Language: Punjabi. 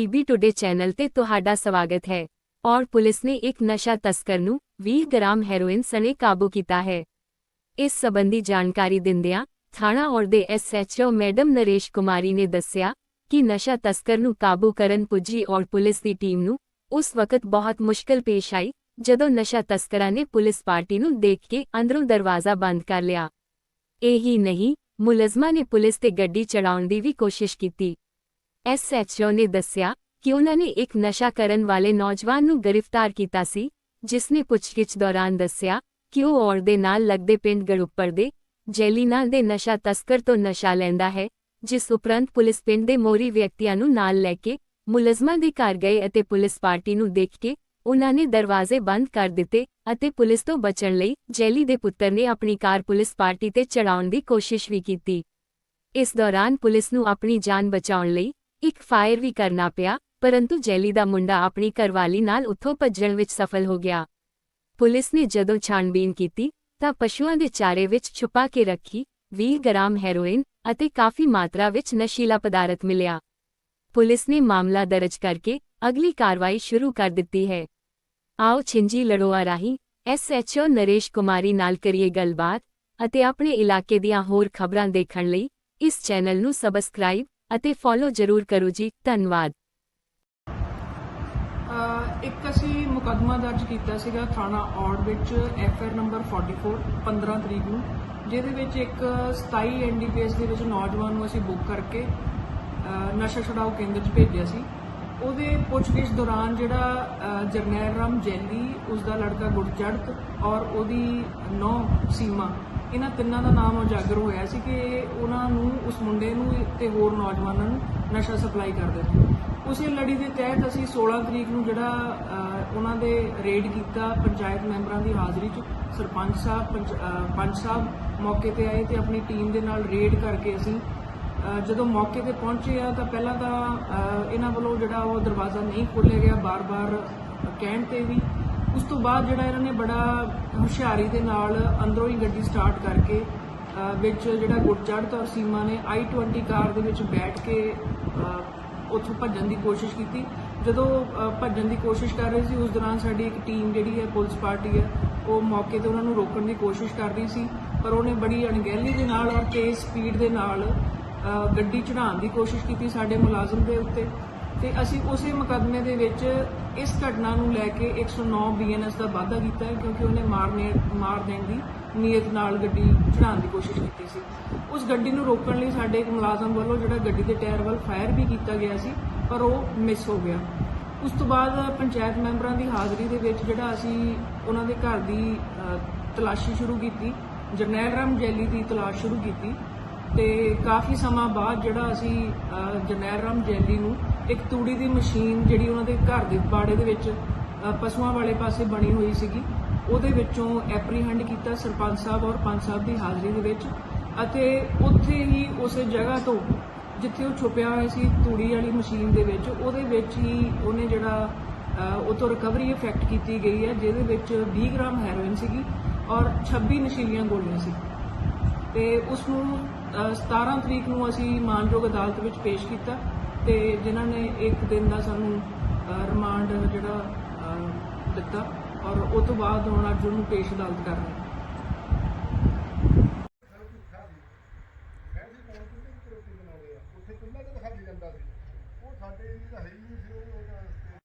ਪੀਬੀ ਟੁਡੇ ਚੈਨਲ ਤੇ ਤੁਹਾਡਾ ਸਵਾਗਤ ਹੈ ਔਰ ਪੁਲਿਸ ਨੇ ਇੱਕ ਨਸ਼ਾ ਤਸਕਰ ਨੂੰ 20 ਗ੍ਰਾਮ ਹੈਰੋਇਨ ਸਣੇ ਕਾਬੂ ਕੀਤਾ ਹੈ ਇਸ ਸਬੰਧੀ ਜਾਣਕਾਰੀ ਦਿੰਦਿਆਂ ਥਾਣਾ ਔਰ ਦੇ ਐਸਐਚਓ ਮੈਡਮ ਨਰੇਸ਼ ਕੁਮਾਰੀ ਨੇ ਦੱਸਿਆ ਕਿ ਨਸ਼ਾ ਤਸਕਰ ਨੂੰ ਕਾਬੂ ਕਰਨ ਪੁੱਜੀ ਔਰ ਪੁਲਿਸ ਦੀ ਟੀਮ ਨੂੰ ਉਸ ਵਕਤ ਬਹੁਤ ਮੁਸ਼ਕਲ ਪੇਸ਼ ਆਈ ਜਦੋਂ ਨਸ਼ਾ ਤਸਕਰਾਂ ਨੇ ਪੁਲਿਸ ਪਾਰਟੀ ਨੂੰ ਦੇਖ ਕੇ ਅੰਦਰੋਂ ਦਰਵਾਜ਼ਾ ਬੰਦ ਕਰ ਲਿਆ ਇਹੀ ਨਹੀਂ ਮੁਲਜ਼ਮਾਂ ਨੇ ਪੁਲਿਸ ਤੇ ਗੱਡੀ ਚੜਾਉਣ ਦੀ ਵੀ ਕੋਸ਼ਿਸ਼ ਕੀਤੀ ਐਸਐਚਓ ਨੇ ਦੱਸਿਆ ਕਿ ਉਹਨਾਂ ਨੇ ਇੱਕ ਨਸ਼ਾ ਕਰਨ ਵਾਲੇ ਨੌਜਵਾਨ ਨੂੰ ਗ੍ਰਿਫਤਾਰ ਕੀਤਾ ਸੀ, ਜਿਸ ਨੇ ਪੁੱਛਗਿੱਛ ਦੌਰਾਨ ਦੱਸਿਆ ਕਿ ਉਹ ਔਰ ਦੇ ਨਾਲ ਲੱਗਦੇ ਪਿੰਡ ਗੜੁੱਪਰ ਦੇ ਜੈਲੀਨਾਲ ਦੇ ਨਸ਼ਾ ਤਸਕਰ ਤੋਂ ਨਸ਼ਾ ਲੈਂਦਾ ਹੈ, ਜਿਸ ਉਪਰੰਤ ਪੁਲਿਸ ਪਿੰਡ ਦੇ ਮੋਰੀ ਵਿਅਕਤੀਆਂ ਨੂੰ ਨਾਲ ਲੈ ਕੇ ਮੁਲਜ਼ਮਾਂ ਦੇ ਘਰ ਗਏ ਅਤੇ ਪੁਲਿਸ ਪਾਰਟੀ ਨੂੰ ਦੇਖ ਕੇ ਉਹਨਾਂ ਨੇ ਦਰਵਾਜ਼ੇ ਬੰਦ ਕਰ ਦਿੱਤੇ ਅਤੇ ਪੁਲਿਸ ਤੋਂ ਬਚਣ ਲਈ ਜੈਲੀ ਦੇ ਪੁੱਤਰ ਨੇ ਆਪਣੀ ਕਾਰ ਪੁਲਿਸ ਪਾਰਟੀ ਤੇ ਚੜਾਉਣ ਦੀ ਕੋਸ਼ਿਸ਼ ਵੀ ਕੀਤੀ। ਇਸ ਦੌਰਾਨ ਪੁਲਿਸ ਨੂੰ ਆਪਣੀ ਜਾਨ ਬਚਾਉਣ ਲਈ ਇੱਕ ਫਾਇਰ ਵੀ ਕਰਨਾ ਪਿਆ, ਪਰੰਤੂ ਜੈਲੀ ਦਾ ਮੁੰਡਾ ਆਪਣੀ ਘਰਵਾਲੀ ਨਾਲ ਉੱਥੋਂ ਭੱਜਣ ਵਿੱਚ ਸਫਲ ਹੋ ਗਿਆ। ਪੁਲਿਸ ਨੇ ਜਦੋਂ ਛਾਣਬੀਨ ਕੀਤੀ, ਤਾਂ ਪਸ਼ੂਆਂ ਦੇ ਚਾਰੇ ਵਿੱਚ ਛੁਪਾ ਕੇ ਰੱਖੀ 20 ਗ੍ਰਾਮ ਹੈਰੋਇਨ ਅਤੇ ਕਾਫੀ ਮਾਤਰਾ ਵਿੱਚ ਨਸ਼ੀਲਾ ਪਦਾਰਥ ਮਿਲਿਆ। ਪੁਲਿਸ ਨੇ ਮਾਮਲਾ ਦਰਜ ਕਰਕੇ ਅਗਲੀ ਕਾਰਵਾਈ ਸ਼ੁਰੂ ਕਰ ਦਿੱਤੀ ਹੈ। ਆਓ ਛਿੰਜੀ ਲੜੋਆ ਰਾਹੀਂ ਐਸਐਚਓ ਨਰੇਸ਼ ਕੁਮਾਰੀ ਨਾਲ ਕਰੀਏ ਗੱਲਬਾਤ ਅਤੇ ਆਪਣੇ ਇਲਾਕੇ ਦੀਆਂ ਹੋਰ ਖਬਰਾਂ ਦੇਖਣ ਲਈ ਇਸ ਚੈਨਲ ਨੂੰ ਸਬਸਕ੍ਰਾਈਬ ਅਤੇ ਫੋਲੋ ਜ਼ਰੂਰ ਕਰੋ ਜੀ, ਧੰਨਵਾਦ। ਇੱਕ ਅਸੀਂ ਮੁਕੱਦਮਾ ਦਰਜ ਕੀਤਾ ਸੀਗਾ ਥਾਣਾ ਔੜ ਵਿੱਚ ਐਫ ਐਫਆਰ ਨੰਬਰ 44 15 ਤਰੀਕ ਨੂੰ, ਜਿਹਦੇ ਵਿੱਚ ਇੱਕ 27 ਐਨਡੀਪੀਐਸ ਦੇ ਵਿੱਚ ਨੌਜਵਾਨ ਨੂੰ ਅਸੀਂ ਬੁੱਕ ਕਰਕੇ ਨਸ਼ਾ ਛੁਡਾਓ ਕੇਂਦਰ 'ਚ ਭੇਜਿਆ ਸੀ। ਉਹਦੇ ਪੁੱਛਗਿੱਛ ਦੌਰਾਨ ਜਿਹੜਾ ਜਰਨੈਲ ਰਾਮ ਜੈਲੀ ਉਸ ਦਾ ਲੜਕਾ ਗੁਰਚੜਤ ਔਰ ਉਹਦੀ ਨੌ ਸੀਮਾ, ਇਹਨਾਂ ਤਿੰਨਾਂ ਦਾ ਨਾਮ ਉਜਾਗਰ ਹੋਇਆ ਸੀ ਕਿ ਉਹਨਾਂ ਨੂੰ, ਉਸ ਮੁੰਡੇ ਨੂੰ ਤੇ ਹੋਰ ਨੌਜਵਾਨਾਂ ਨੂੰ ਨਸ਼ਾ ਸਪਲਾਈ ਕਰਦੇ ਸੀ ਉਸੇ ਲੜੀ ਦੇ ਤਹਿਤ ਅਸੀਂ 16 ਤਰੀਕ ਨੂੰ ਜਿਹੜਾ ਉਹਨਾਂ ਦੇ ਰੇਡ ਕੀਤਾ, ਪੰਚਾਇਤ ਮੈਂਬਰਾਂ ਦੀ ਹਾਜ਼ਰੀ 'ਚ ਸਰਪੰਚ ਸਾਹਿਬ, ਪੰਚ- ਪੰਚ ਸਾਹਿਬ ਮੌਕੇ ਤੇ ਆਏ ਤੇ ਆਪਣੀ ਟੀਮ ਦੇ ਨਾਲ ਰੇਡ ਕਰਕੇ ਅਸੀਂ ਜਦੋਂ ਮੌਕੇ ਤੇ ਪਹੁੰਚੇ ਆ ਤਾਂ ਪਹਿਲਾਂ ਤਾਂ ਇਹਨਾਂ ਵੱਲੋਂ ਜਿਹੜਾ ਉਹ ਦਰਵਾਜ਼ਾ ਨਹੀਂ ਖੋਲ੍ਹਿਆ ਗਿਆ, ਬਾਰ-ਬਾਰ ਕਹਿਣ ਤੇ ਵੀ। ਉਸ ਤੋਂ ਬਾਅਦ ਜਿਹੜਾ ਇਹਨਾਂ ਨੇ ਬੜਾ ਹੁਸ਼ਿਆਰੀ ਦੇ ਨਾਲ ਅੰਦਰੋਂ ਹੀ ਗੱਡੀ ਸਟਾਰਟ ਕਰਕੇ ਵਿੱਚ ਜਿਹੜਾ ਗੁਰਚੜ੍ਹ ਔਰ ਸੀਮਾ ਨੇ i20 ਕਾਰ ਦੇ ਵਿੱਚ ਬੈਠ ਕੇ ਉੱਥੋਂ ਭੱਜਣ ਦੀ ਕੋਸ਼ਿਸ਼ ਕੀਤੀ। ਜਦੋਂ ਭੱਜਣ ਦੀ ਕੋਸ਼ਿਸ਼ ਕਰ ਰਹੇ ਸੀ, ਉਸ ਦੌਰਾਨ ਸਾਡੀ ਇੱਕ ਟੀਮ ਜਿਹੜੀ ਹੈ, ਪੁਲਿਸ ਪਾਰਟੀ ਹੈ, ਉਹ ਮੌਕੇ ਤੇ ਉਹਨਾਂ ਨੂੰ ਰੋਕਣ ਦੀ ਕੋਸ਼ਿਸ਼ ਕਰ ਰਹੀ ਸੀ। ਪਰ ਉਹਨੇ ਬੜੀ ਅਣਗਹਿਲੀ ਦੇ ਨਾਲ ਔਰ ਤੇਜ਼ ਸਪੀਡ ਦੇ ਨਾਲ ਗੱਡੀ ਚੜਾਉਣ ਦੀ ਕੋਸ਼ਿਸ਼ ਕੀਤੀ ਸਾਡੇ ਮੁਲਾਜ਼ਮ ਦੇ ਉੱਤੇ। ਤੇ ਅਸੀਂ ਉਸੇ ਮੁਕੱਦਮੇ ਦੇ ਵਿੱਚ ਇਸ ਘਟਨਾ ਨੂੰ ਲੈ ਕੇ 109 ਬੀਐਨਐਸ ਦਾ ਵਾਅਦਾ ਕੀਤਾ ਹੈ, ਕਿਉਂਕਿ ਉਹਨੇ ਮਾਰਨੇ ਮਾਰ ਦੇਣ ਦੀ ਨੀਅਤ ਨਾਲ ਗੱਡੀ ਚੜਾਉਣ ਦੀ ਕੋਸ਼ਿਸ਼ ਕੀਤੀ ਸੀ। ਉਸ ਗੱਡੀ ਨੂੰ ਰੋਕਣ ਲਈ ਸਾਡੇ ਇੱਕ ਮੁਲਾਜ਼ਮ ਵੱਲੋਂ ਜਿਹੜਾ ਗੱਡੀ ਦੇ ਟਾਇਰ ਵੱਲ ਫਾਇਰ ਵੀ ਕੀਤਾ ਗਿਆ ਸੀ, ਪਰ ਉਹ ਮਿਸ ਹੋ ਗਿਆ। ਉਸ ਤੋਂ ਬਾਅਦ ਪੰਚਾਇਤ ਮੈਂਬਰਾਂ ਦੀ ਹਾਜ਼ਰੀ ਦੇ ਵਿੱਚ ਜਿਹੜਾ ਅਸੀਂ ਉਹਨਾਂ ਦੇ ਘਰ ਦੀ ਤਲਾਸ਼ੀ ਸ਼ੁਰੂ ਕੀਤੀ, ਜਰਨੈਲ ਰਾਮ ਜੈਲੀ ਦੀ ਤਲਾਸ਼ ਸ਼ੁਰੂ ਕੀਤੀ। ਤੇ ਕਾਫੀ ਸਮਾਂ ਬਾਅਦ ਜਿਹੜਾ ਅਸੀਂ ਅ, ਜਰਨੈਲ ਰਾਮ ਜੈਲੀ ਨੂੰ ਇੱਕ ਤੂੜੀ ਦੀ ਮਸ਼ੀਨ ਜਿਹੜੀ ਉਹਨਾਂ ਦੇ ਘਰ ਦੇ ਬਾੜੇ ਦੇ ਵਿੱਚ ਪਸ਼ੂਆਂ ਵਾਲੇ ਪਾਸੇ ਬਣੀ ਹੋਈ ਸੀਗੀ ਉਹਦੇ ਵਿੱਚੋਂ ਐਪਰੀਹੈਂਡ ਕੀਤਾ ਸਰਪੰਚ ਸਾਹਿਬ ਔਰ ਪੰਚ ਸਾਹਿਬ ਦੀ ਹਾਜ਼ਰੀ ਦੇ ਵਿੱਚ ਅਤੇ ਉੱਥੇ ਹੀ ਉਸੇ ਜਗ੍ਹਾ ਤੋਂ ਜਿੱਥੇ ਉਹ ਛੁਪਿਆ ਹੋਇਆ ਸੀ ਤੂੜੀ ਵਾਲੀ ਮਸ਼ੀਨ ਦੇ ਵਿੱਚ ਉਹਦੇ ਵਿੱਚ ਹੀ ਉਹਨੇ ਜਿਹੜਾ ਅ, ਉਹ ਤੋਂ ਰਿਕਵਰੀ ਇਫੈਕਟ ਕੀਤੀ ਗਈ ਹੈ ਜਿਹਦੇ ਵਿੱਚ 20 ਗ੍ਰਾਮ ਹੈਰੋਇਨ ਸੀਗੀ ਔਰ 26 ਨਸ਼ੀਲੀਆਂ ਗੋਲੀਆਂ ਸੀ। ਤੇ ਉਸ ਨੂੰ 17 ਤਰੀਕ ਨੂੰ ਅਸੀਂ ਮਾਨਯੋਗ ਅਦਾਲਤ ਵਿੱਚ ਪੇਸ਼ ਕੀਤਾ ਤੇ ਜਿਨ੍ਹਾਂ ਨੇ ਇੱਕ ਦਿਨ ਦਾ ਸਾਨੂੰ ਰਿਮਾਂਡ ਜਿਹੜਾ ਦਿੱਤਾ ਔਰ ਉਹ ਤੋਂ ਬਾਅਦ ਹੁਣ ਅੱਜ ਉਹਨੂੰ ਪੇਸ਼ ਅਦਾਲਤ ਕਰ ਰਹੇ ਸਾਡੇ ਏਰੀਏ ਦਾ ਹੈ ਹੀ ਨਹੀਂ ਸੀ, ਉਹ